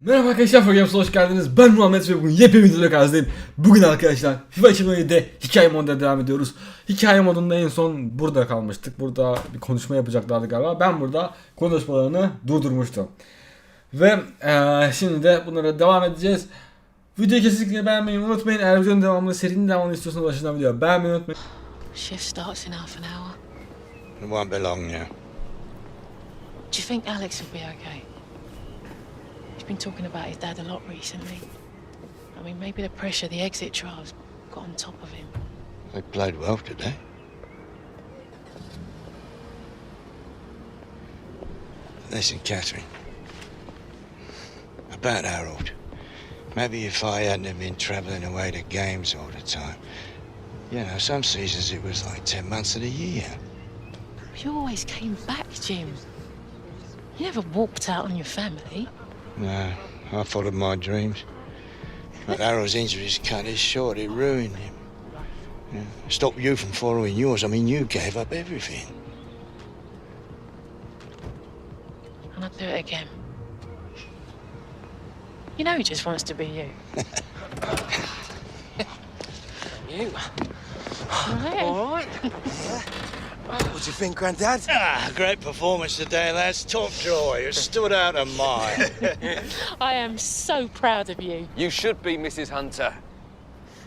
Merhaba arkadaşlar Fogames'a hoş geldiniz. Ben Muhammed ve bugün yepyeni videoda karşınızdayım. Bugün arkadaşlar FIFA 2017'de hikaye moduna devam ediyoruz. Hikaye modunda en son burada kalmıştık. Burada bir konuşma yapacaklardı galiba. Ben burada konuşmalarını durdurmuştum. Ve eee, şimdi de bunlara devam edeceğiz. Videoyu kesinlikle beğenmeyi unutmayın. Eğer videonun devamını, serinin devamını istiyorsanız aşağıdan videoyu beğenmeyi unutmayın. Shift starts in half an hour. It won't be long now. Do you think Alex will be okay? He's been talking about his dad a lot recently. I mean, maybe the pressure the exit trials got on top of him. They played well today. Listen, Catherine. About Harold. Maybe if I hadn't have been travelling away to games all the time. You know, some seasons it was like 10 months of the year. You always came back, Jim. You never walked out on your family. No, I followed my dreams. But Harold's injuries cut his short. It ruined him. Yeah. Stopped you from following yours. I mean, you gave up everything. And I'd do it again. You know he just wants to be you. You? Right? All right. What do you think, Grandad? Ah, great performance today, lads. Top joy. It stood out a mile. I am so proud of you. You should be, Mrs. Hunter.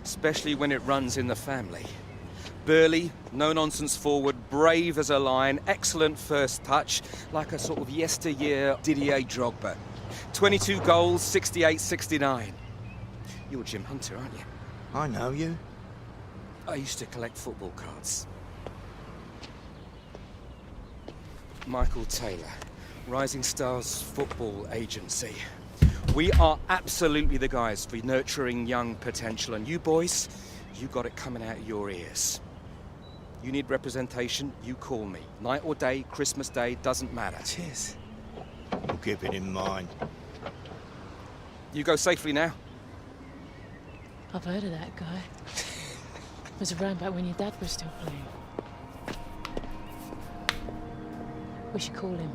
Especially when it runs in the family. Burly, no nonsense forward, brave as a lion, excellent first touch, like a sort of yesteryear Didier Drogba. 22 goals, 68 69. You're Jim Hunter, aren't you? I know you. I used to collect football cards. Michael Taylor, Rising Stars Football Agency. We are absolutely the guys for nurturing young potential, and you boys, you got it coming out of your ears. You need representation, you call me. Night or day, Christmas Day, doesn't matter. Cheers. We'll keep it in mind. You go safely now. I've heard of that guy. was around back when your dad was still playing. We should call him.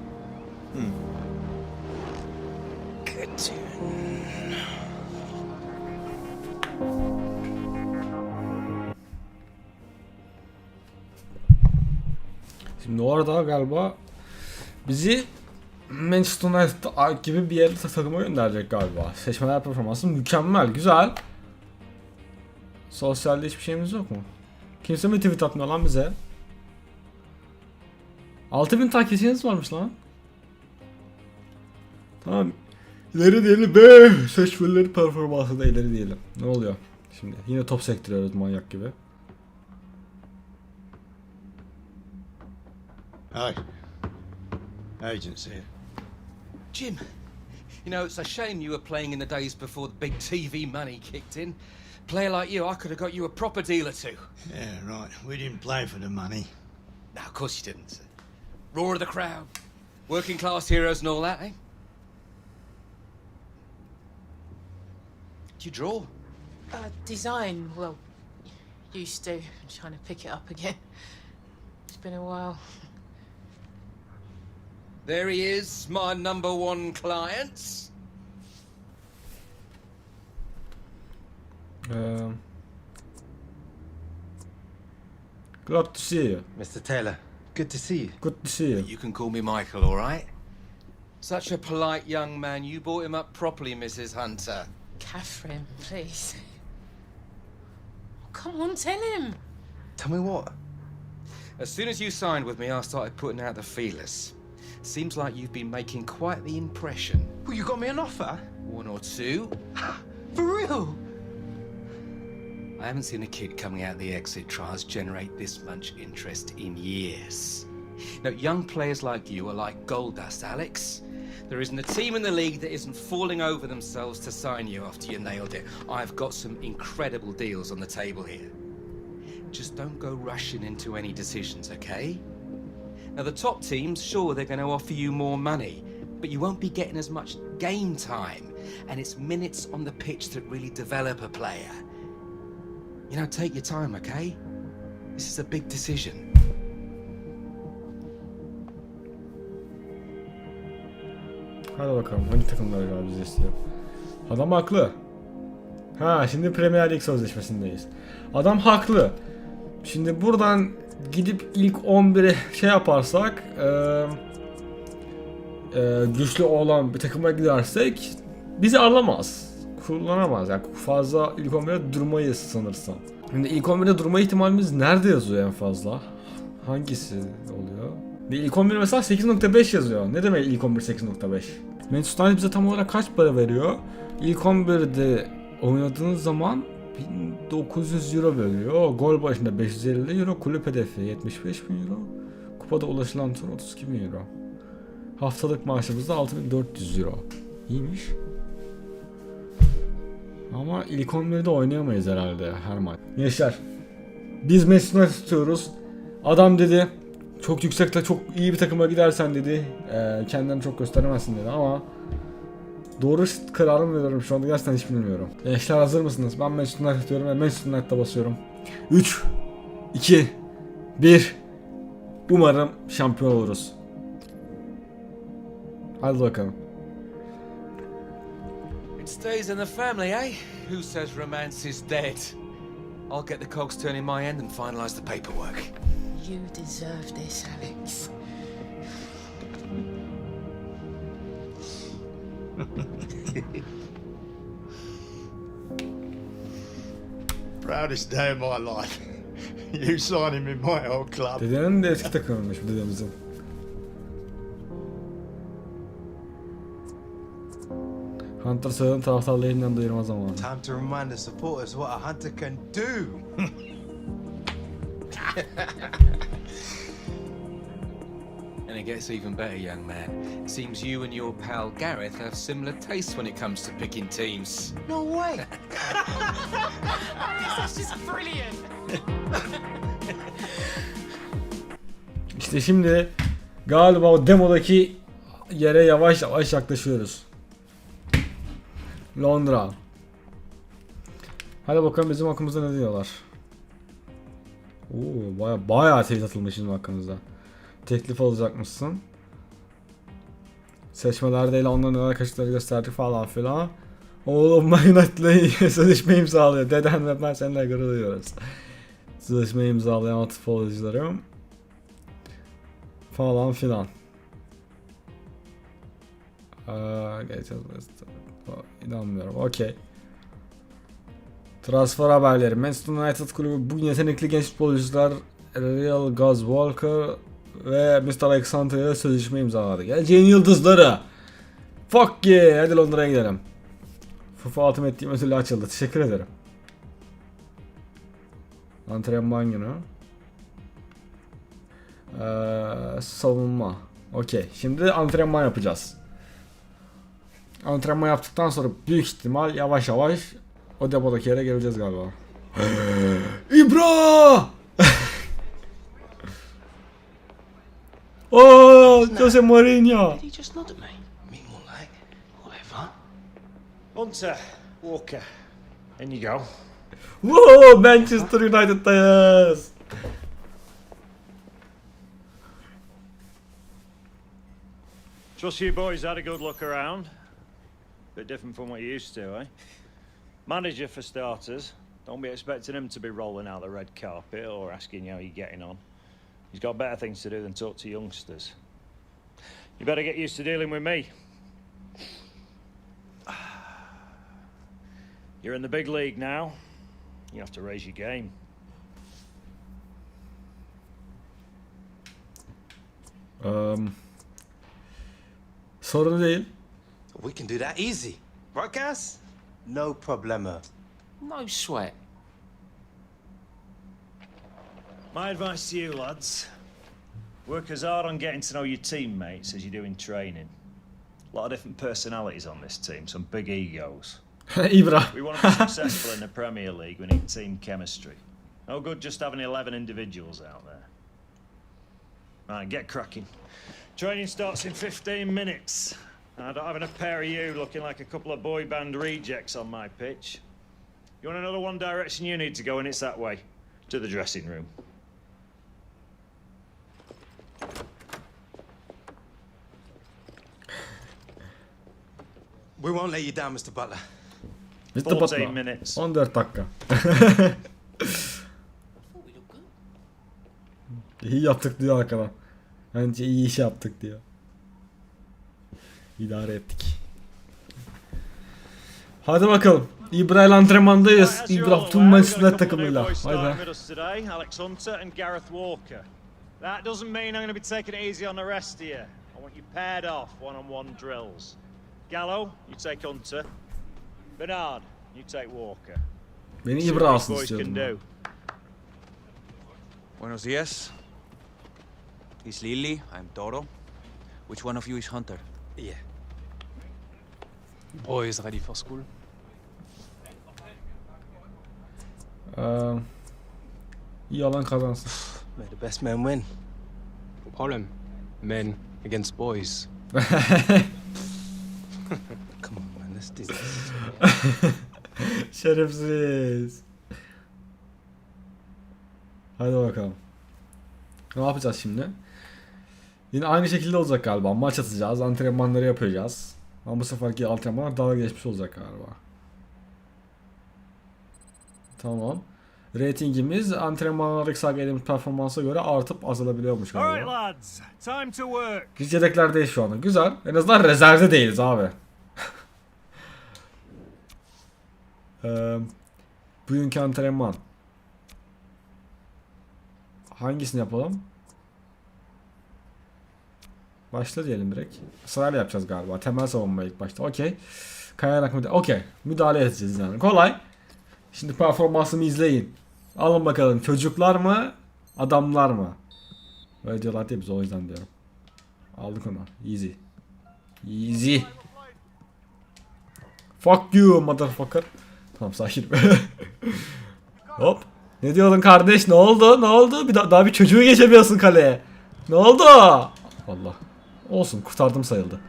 Good tune. Şimdi orada galiba bizi Manchester United gibi bir yerde takıma gönderecek galiba. Seçmeler performansı mükemmel, güzel. Sosyalde hiçbir şeyimiz yok mu? Kimse mi tweet atmıyor lan bize? 6000 takipçiniz varmış lan. Tamam. İleri diyelim be. Seçmeleri performansı da ileri diyelim. Ne oluyor? Şimdi yine top sektiriyoruz manyak gibi. Hi. Agency. Jim, you know, it's a shame you were playing in the days before the big TV money kicked in. Player like you, I could have got you a proper deal or two. Yeah, right. We didn't play for the money. No, of course you didn't. Roar of the crowd, working class heroes and all that, eh? Do you draw? Uh, design, well, used to. I'm trying to pick it up again. It's been a while. There he is, my number one client. Ee, glad to see you. Mr. Taylor, good to see you. Good to see you. You can call me Michael, all right? Such a polite young man. You brought him up properly, Mrs. Hunter. Catherine, please. Come on, tell him. Tell me what? As soon as you signed with me, I started putting out the feelers. Seems like you've been making quite the impression. Well, you got me an offer? One or two. For real? I haven't seen a kid coming out of the exit trials generate this much interest in years. Now, young players like you are like gold dust, Alex. There isn't a team in the league that isn't falling over themselves to sign you after you nailed it. I've got some incredible deals on the table here. Just don't go rushing into any decisions, okay? Now, the top teams, sure, they're going to offer you more money, but you won't be getting as much game time. And it's minutes on the pitch that really develop a player. You know, take your time, okay? This is a big decision. Hadi bakalım hangi takımlar acaba bizi istiyor. Adam haklı. Ha şimdi Premier Lig sözleşmesindeyiz. Adam haklı. Şimdi buradan gidip ilk 11'e şey yaparsak eee eee, güçlü olan bir takıma gidersek bizi alamaz. Kullanamaz. Yani fazla ilk 11'de durmayız sanırsam. Şimdi ilk 11'de durma ihtimalimiz nerede yazıyor en fazla? Hangisi oluyor? Bir ilk 11 mesela 8.5 yazıyor. Ne demek ilk 11 8.5? Manchester United bize tam olarak kaç para veriyor? İlk 11'de oynadığınız zaman 1900 euro veriyor. Gol başına 550 euro. Kulüp hedefi 75 bin euro. Kupada ulaşılan tur 32 bin euro. Haftalık maaşımız da 6400 euro. İyiymiş. Ama ilk 11'de oynayamayız herhalde her maç. Gençler. Biz United tutuyoruz. Adam dedi çok yüksekte çok iyi bir takıma gidersen dedi eee kendini çok gösteremezsin dedi ama doğru kararı mı veriyorum şu anda gerçekten hiç bilmiyorum. Gençler hazır mısınız? Ben Manchester United diyorum ve Manchester United'a basıyorum. 3 2 1 Umarım şampiyon oluruz. Hadi bakalım. It stays in the family, eh? Who says romance is dead? I'll get the cogs turning my end and finalise the paperwork. You deserve this, Alex. Proudest day of my life. you signing in my old club. Dedenin de eski takımıymış bu dedemizin. Hunter Sağ'ın taraftarlığı elinden duyurma zamanı. Time to remind the supporters what a hunter can do. And it gets even better, young man. Seems you and your pal Gareth have similar tastes when it comes to picking teams. No way. İşte şimdi galiba o demodaki yere yavaş yavaş yaklaşıyoruz. Londra. Hadi bakalım bizim hakkımızda ne diyorlar. Oo baya baya teyit atılmış bizim hakkımızda. Teklif alacakmışsın. Seçmelerde ile onların neler kaçtıkları gösterdik falan filan. Oğlum United'la sözleşme imzalıyor. Deden ve ben seninle gurur duyuyoruz. Sözleşme imzalayan futbolcularım falan filan. Aa, geçeceğiz. İnanmıyorum. Okey. Transfer haberleri. Manchester United kulübü bugün yetenekli genç futbolcular Real Gaz Walker ve Mr. Alexander'la sözleşme imzaladı. Geleceğin yıldızları. Fuck yeah. Hadi Londra'ya gidelim. FIFA Ultimate Team ödülü açıldı. Teşekkür ederim. Antrenman günü. Ee, savunma. Okey. Şimdi antrenman yapacağız. Antrenman yaptıktan sonra büyük ihtimal yavaş yavaş o depodaki yere geleceğiz galiba. İbra! oh, Jose Mourinho. Did he just nod at me? Me more like. Whatever. Hunter, Walker, in you go. Whoa, Manchester United'dayız. Trust you boys had a good look around. Bit different from what you used to, eh? Manager for starters. Don't be expecting him to be rolling out the red carpet or asking you how you're getting on. He's got better things to do than talk to youngsters. You better get used to dealing with me. You're in the big league now. You have to raise your game. Um, sorun değil. We can do that easy. Right, Gas? No problemo. No sweat. My advice to you, lads work as hard on getting to know your teammates as you do in training. A lot of different personalities on this team, some big egos. İbra. We want to be successful in the Premier League, we need team chemistry. No good just having 11 individuals out there. Right, get cracking. Training starts in 15 minutes. I don't have enough pair of you looking like a couple of boy band rejects on my pitch. You want the one direction you need to go, and it's that way to the dressing room. We won't let you down, Mr. Butler. Bitti 14 patla. minutes. 14 dakika. iyi yaptık diyor arkadan. Bence iyi iş yaptık diyor. İdare ettik. Hadi bakalım. İbrahim antrenmandayız. Right, as you're İbrahim tüm aware, Manchester we've got United a couple of new takımıyla. boys Vay be. with us today, Alex Hunter and Gareth Walker. That doesn't mean I'm going to be taking it easy on the rest of you. I want you paired off one-on-one drills. Gallo, you take Hunter. Bernard, you take Walker. Beni See what İbrahim these alsın istiyordum. Buenos dias. He's Lily, I'm Toro. Which one of you is Hunter? Yeah. Boys ready for school? Ee, iyi alan kazansın. May the best men win. No problem. Men against boys. Come on, man. Let's do this. Şerefsiz. Hadi bakalım. Ne yapacağız şimdi? Yine aynı şekilde olacak galiba. Maç atacağız, antrenmanları yapacağız. Ama bu seferki antrenmanlar daha geçmiş olacak galiba. Tamam. Ratingimiz antrenmanlardaki sergilediğimiz performansa göre artıp azalabiliyormuş galiba. Biz yedeklerdeyiz şu anda. Güzel. En azından rezervde değiliz abi. Eee bugünkü antrenman. Hangisini yapalım? Başla diyelim direkt. Sırayla yapacağız galiba. Temel savunma ilk başta. Okey. Kayarak müdahale. Okey. Müdahale edeceğiz yani. Kolay. Şimdi performansımı izleyin. Alın bakalım. Çocuklar mı? Adamlar mı? Öyle diyorlar diye biz o yüzden diyorum. Aldık onu. Easy. Easy. Fuck you motherfucker. Tamam sakin. Hop. Ne diyordun kardeş? Ne oldu? Ne oldu? Bir daha, daha bir çocuğu geçemiyorsun kaleye. Ne oldu? Allah. Olsun kurtardım sayıldı.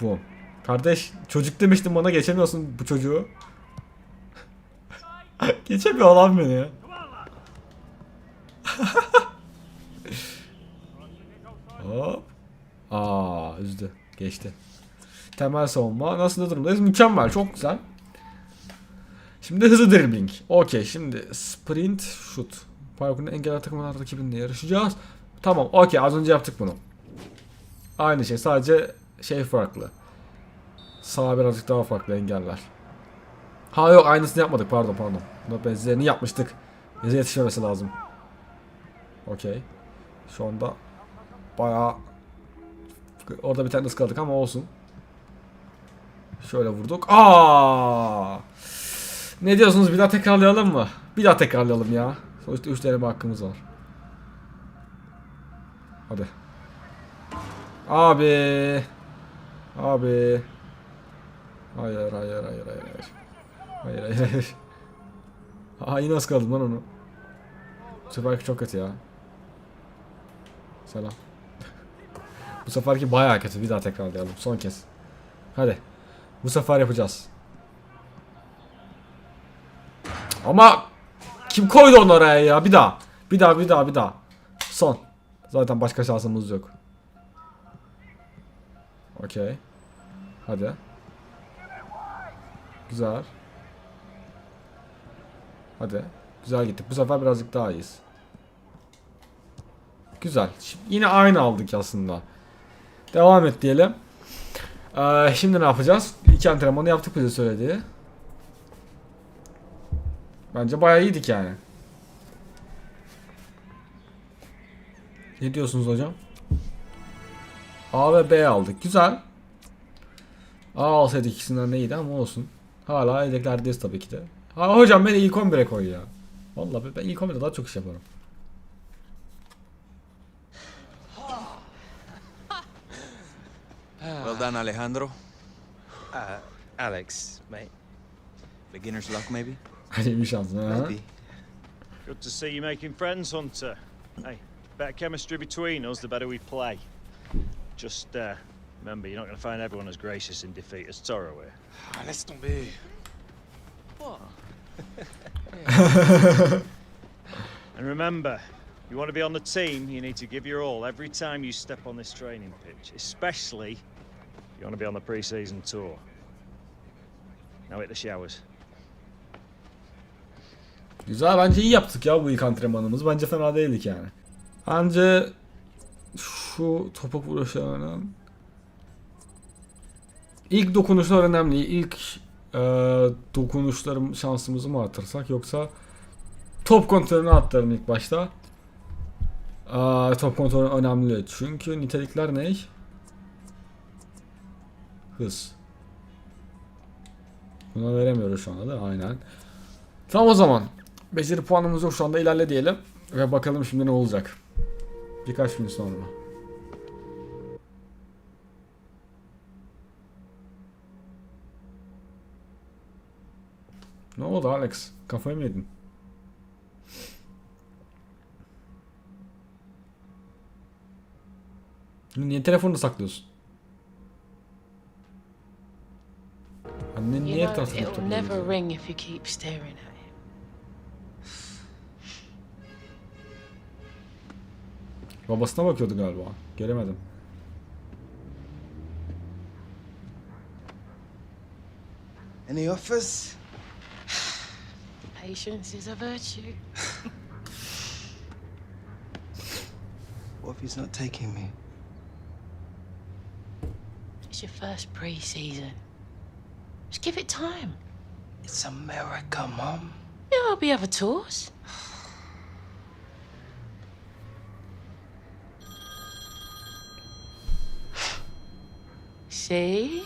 Bu. Kardeş çocuk demiştin bana geçemiyorsun bu çocuğu. Geçemiyor lan beni ya. Hop. Aa üzdü. Geçti. Temel savunma. Nasıl durumdayız? Mükemmel. Çok güzel. Şimdi hızlı dribbling. Okey. Şimdi sprint shoot. Parkurun engeller takımlar rakibinle yarışacağız. Tamam. Okey. Az önce yaptık bunu. Aynı şey. Sadece şey farklı. Sağ birazcık daha farklı engeller. Ha yok aynısını yapmadık. Pardon pardon. Buna benzerini yapmıştık. Bize yetişmemesi lazım. Okey. Şu anda bayağı orada bir tane ıskaladık ama olsun. Şöyle vurduk. Aa! Ne diyorsunuz? Bir daha tekrarlayalım mı? Bir daha tekrarlayalım ya. Sonuçta 3 deneme hakkımız var. Hadi. Abi. Abi. Hayır hayır hayır hayır hayır. Hayır hayır hayır. Aa yine ıskaladım lan onu. Bu seferki çok kötü ya. Selam. Bu seferki bayağı kötü. Bir daha tekrarlayalım. Son kez. Hadi. Bu sefer yapacağız. Ama kim koydu onu oraya ya? Bir daha. Bir daha bir daha bir daha. Son. Zaten başka şansımız yok. Okey. Hadi. Güzel. Hadi. Güzel gittik. Bu sefer birazcık daha iyiyiz. Güzel. Şimdi yine aynı aldık aslında. Devam et diyelim. Ee, şimdi ne yapacağız? İki antrenmanı yaptık bize söylediği. Bence bayağı iyiydik yani. Ne diyorsunuz hocam? A ve B aldık. Güzel. A alsaydık ikisinden neydi ama olsun. Hala yedeklerdeyiz tabii ki de. Ha, hocam beni ilk 11'e koy ya. Vallahi ben ilk 11'de daha çok iş yaparım. Well done, Alejandro. Uh, Alex, mate. Beginner's luck, maybe? Hadi bir şans. ha? Maybe. Good to see you making friends, Hunter. Hey, better chemistry between us, the better we play. Just uh, remember, you're not going to find everyone as gracious in defeat as Toro here. Ah, laisse tomber. What? And remember, you want to be on the team, you need to give your all every time you step on this training pitch, especially You want to be on the pre-season tour. Now hit the showers. Güzel bence iyi yaptık ya bu ilk antrenmanımızı. Bence fena değildik yani. Bence şu topuk vuruşlarının ilk dokunuşlar önemli. İlk e, dokunuşlarım şansımızı mı artırsak yoksa top kontrolünü arttıralım ilk başta. Aa, top kontrolü önemli. Çünkü nitelikler ne? Hız. Buna veremiyoruz şu anda da aynen. Tamam o zaman. Beceri puanımız yok şu anda ilerle diyelim. Ve bakalım şimdi ne olacak. Birkaç gün sonra. Ne oldu Alex? Kafayı mı yedin? Niye telefonunu saklıyorsun? Annen niye know, etrafta Babasına bakıyordu galiba. Göremedim. Any offers? Patience is a virtue. What if he's not taking me? It's your first pre-season. Just give it time. It's America, Mom. Yeah, there'll be other tours. See?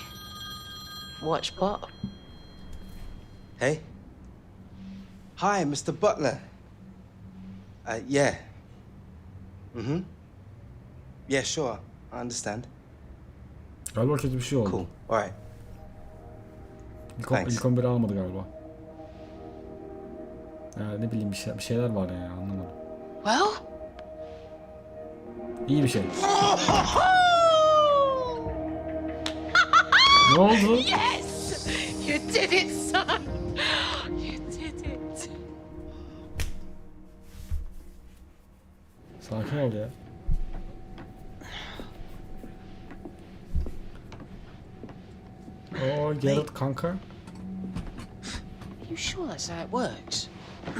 Watch Bob. Hey. Hi, Mr. Butler. Uh, yeah. Mm-hmm. Yeah, sure. I understand. Galiba kötü bir şey oldu. Cool. All right. İlk, on- Thanks. ilk 11'i almadı galiba. Ya ne bileyim bir, şey, bir şeyler var ya anlamadım. Well, İyi bir şey. ne oldu? yes! You did it, son! You did it. Sakin ol oh, ya. Oo Geralt kanka. Are you sure that's how it works? I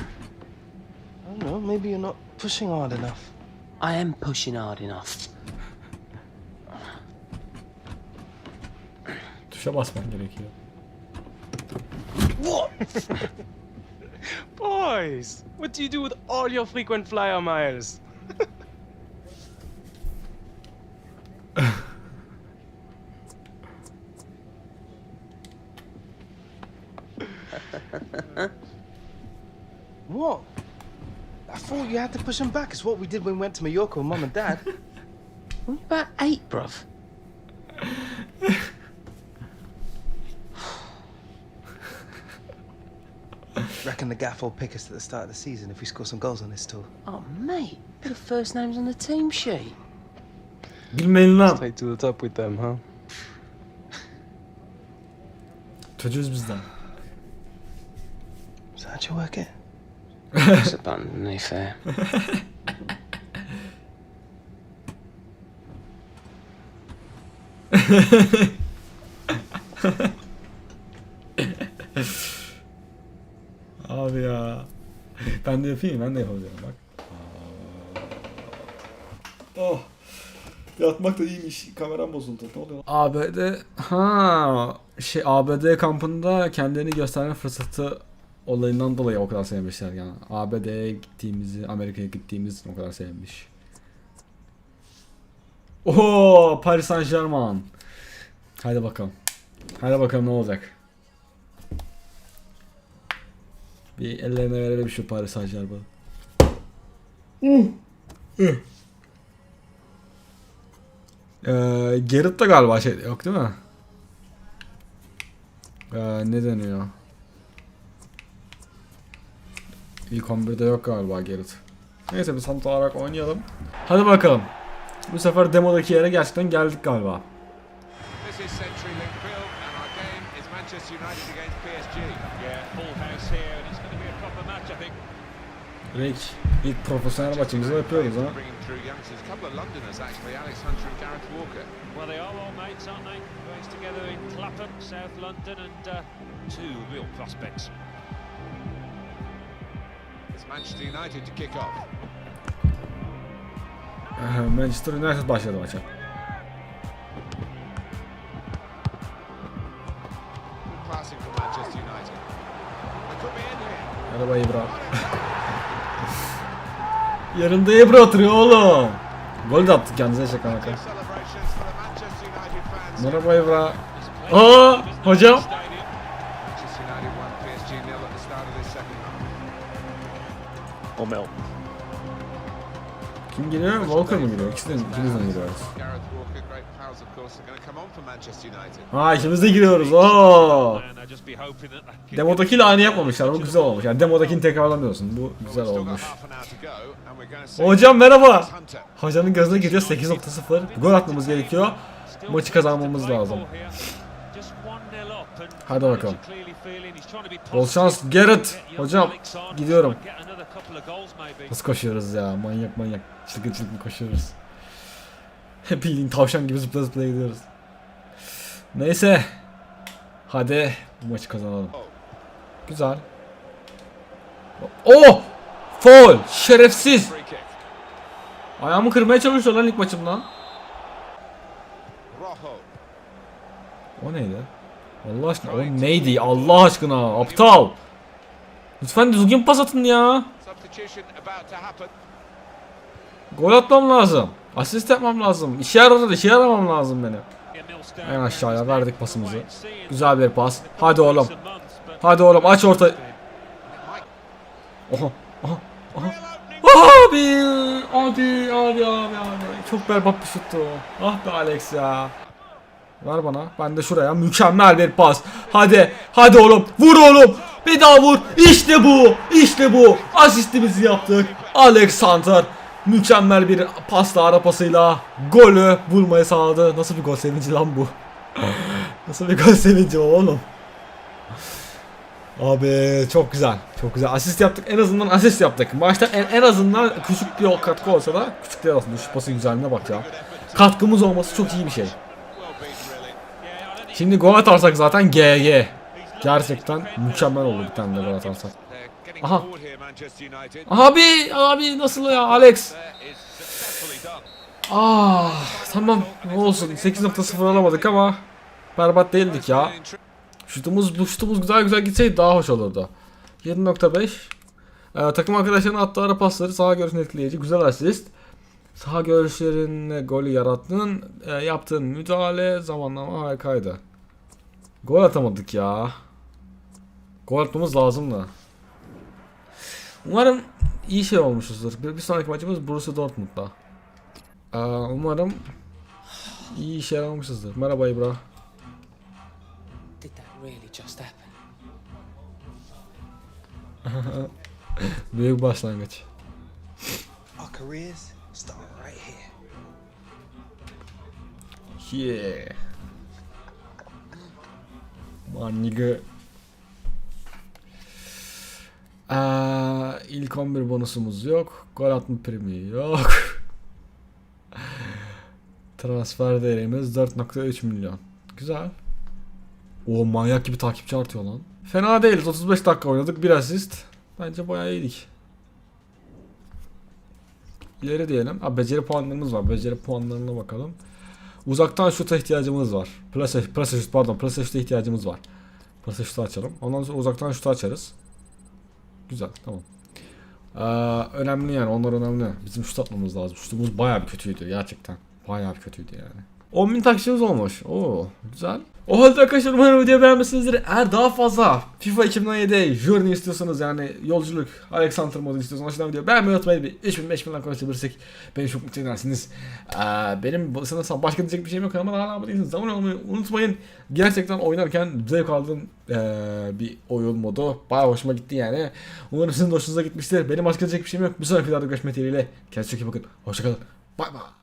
don't know. Maybe you're not pushing hard enough. I am pushing hard enough. Tuşa basman gerekiyor. Boys, what do you do with all your frequent flyer miles? What? I thought you had to push him back. It's what we did when we went to Mallorca with Mum and Dad. What about eight, bruv? Reckon the gaff will pick us at the start of the season if we score some goals on this tour. Oh, mate, bit of first names on the team sheet. Give Bilmeyin lan. Straight to the top with them, huh? Çocuğuz bizden. So how'd you work it? It's abundantly fair. yapayım ben de yapabilirim bak. Oh. Yatmak da iyiymiş. Kameram bozuldu. Ne oluyor? ABD ha şey ABD kampında kendilerini gösterme fırsatı olayından dolayı o kadar sevmişler yani. ABD'ye gittiğimizi, Amerika'ya gittiğimiz o kadar sevmiş. Oo, Paris Saint Germain. Haydi bakalım. Haydi bakalım ne olacak. Bir ellerine verelim şu Paris Saint Germain'ı. Ee, Gerrit de galiba şey yok değil mi? Ee, ne deniyor? İlk 11'de yok galiba Gerrit. Neyse biz Santa olarak oynayalım. Hadi bakalım. Bu sefer demodaki yere gerçekten geldik gagaliba. Direkt ilk profesyonel maçımızı yapıyoruz ha. Bringing through youngsters, a couple of Londoners actually, Alex Hunter and Gareth Walker. Well, they are all mates, aren't they? Raised together in Clapham, South London, and uh, two real prospects. It's Manchester United to kick off. Ee, Manchester United başladı maça. Good passing Yanında İbra oturuyor oğlum. Gol de attık kendinize şaka maka. Merhaba İbra. Aa hocam. Manchester United won PSG nil at the start of this second half. Or Mel. Kim geliyor? Walker mı geliyor? İkisi de ikimiz Ha ikimiz de giriyoruz. Oo. Demodakiyle aynı yapmamışlar. Bu güzel olmuş. Yani demodakini tekrarlamıyorsun. Bu güzel olmuş. Hocam merhaba. Hocanın gözüne giriyor 8.0. Gol atmamız gerekiyor. Maçı kazanmamız lazım. ball here. Just 1-0 up and Hadi bakalım. Bol şans Garrett. Hocam gidiyorum. Nasıl koşuyoruz ya? Manyak manyak. Çılgın çılgın koşuyoruz. Bildiğin tavşan gibi zıpla zıpla gidiyoruz. Neyse. Hadi bu maçı kazanalım. Güzel. Oh! Foul! Şerefsiz! Ayağımı kırmaya çalışıyor lan ilk maçımdan. O neydi? Allah aşkına o neydi? Allah aşkına aptal. Lütfen düzgün pas atın ya. Gol atmam lazım. Asist yapmam lazım. İşe yaradı, işe yaramam lazım benim. En aşağıya verdik pasımızı. Güzel bir pas. Hadi oğlum. Hadi oğlum aç orta. Oha. Oha. Oha. Abi. Hadi hadi abi abi. Çok berbat bir şuttu. Ah be Alex ya. Ver bana. Ben de şuraya mükemmel bir pas. Hadi. Hadi oğlum. Vur oğlum. Bir daha vur. İşte bu. İşte bu. Asistimizi yaptık. Alex Hunter mükemmel bir pasla ara pasıyla golü bulmayı sağladı. Nasıl bir gol sevinci lan bu? Nasıl bir gol sevinci oğlum? Abi çok güzel. Çok güzel. Asist yaptık. En azından asist yaptık. Maçta en, en azından küçük bir katkı olsa da küçük değil aslında. Şu pasın güzelliğine bak ya. Katkımız olması çok iyi bir şey. Şimdi gol atarsak zaten GG. Gerçekten mükemmel olur bir tane de gol atarsak. Aha. Abi abi nasıl ya Alex? Ah tamam ne olsun 8.0 alamadık ama berbat değildik ya. Şutumuz bu şutumuz güzel güzel gitseydi daha hoş olurdu. 7.5 ee, Takım arkadaşlarının attığı ara pasları saha görüşünü etkileyici güzel asist. Saha görüşlerinde golü yarattın. Ee, yaptığın müdahale zamanlama harikaydı. Gol atamadık ya. Gol atmamız lazım da. Umarım iyi şey olmuşuzdur. Bir, bir sonraki maçımız Borussia Dortmund'da. Ee, umarım iyi işe yaramışızdır. Merhaba İbra. Did that really just happen? Büyük başlangıç. Our careers start right here. Yeah. Man nigga. Ee, ilk 11 bonusumuz yok. Gol atma primi yok. Transfer değerimiz 4.3 milyon. Güzel. O manyak gibi takipçi artıyor lan. Fena değiliz. 35 dakika oynadık. Bir asist. Bence bayağı iyiydik. İleri diyelim. Ha, beceri puanlarımız var. Beceri puanlarına bakalım. Uzaktan şuta ihtiyacımız var. Plase, plase şut pardon. Plase şuta ihtiyacımız var. Plase şutu açalım. Ondan sonra uzaktan şutu açarız. Güzel tamam. Ee, önemli yani onlar önemli. Bizim şut atmamız lazım. Şutumuz bayağı bir kötüydü gerçekten. Bayağı bir kötüydü yani. 10.000 takipçimiz olmuş. Oo güzel. O halde arkadaşlar umarım videoyu beğenmişsinizdir. Eğer daha fazla FIFA 2017 Journey istiyorsanız yani yolculuk Alexander modu istiyorsanız aşağıdan videoyu beğenmeyi unutmayın. Bir 3000 5000 like konuşabilirsek beni çok mutlu edersiniz. Ee, benim sanırsam başka diyecek bir şeyim yok ama hala abone değilseniz abone olmayı unutmayın. Gerçekten oynarken zevk aldığım ee, bir oyun modu. Bayağı hoşuma gitti yani. Umarım sizin de hoşunuza gitmiştir. Benim başka diyecek bir şeyim yok. Bir sonraki videoda görüşmek dileğiyle. Kendinize çok iyi bakın. Hoşçakalın. Bay bay.